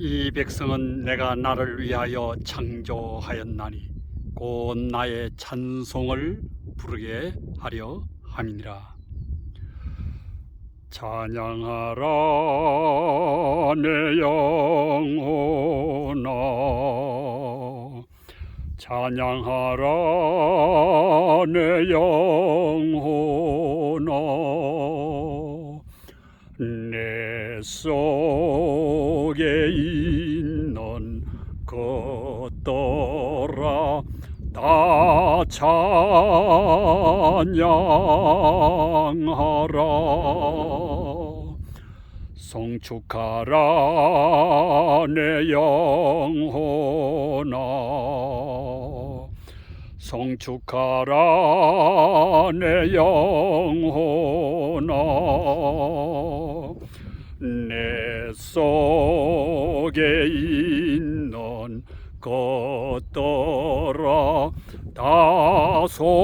이 백성은 내가 나를 위하여 창조하였나니 곧 나의 찬송을 부르게 하려 함이니라. 찬양하라 내 영혼아 찬양하라 내 영혼아 내 속에 있는 것들아 다 찬양하라. 성축하라 내 영혼아. 성축하라 내 영혼아 내 속에 있는 것들아 다 송축하라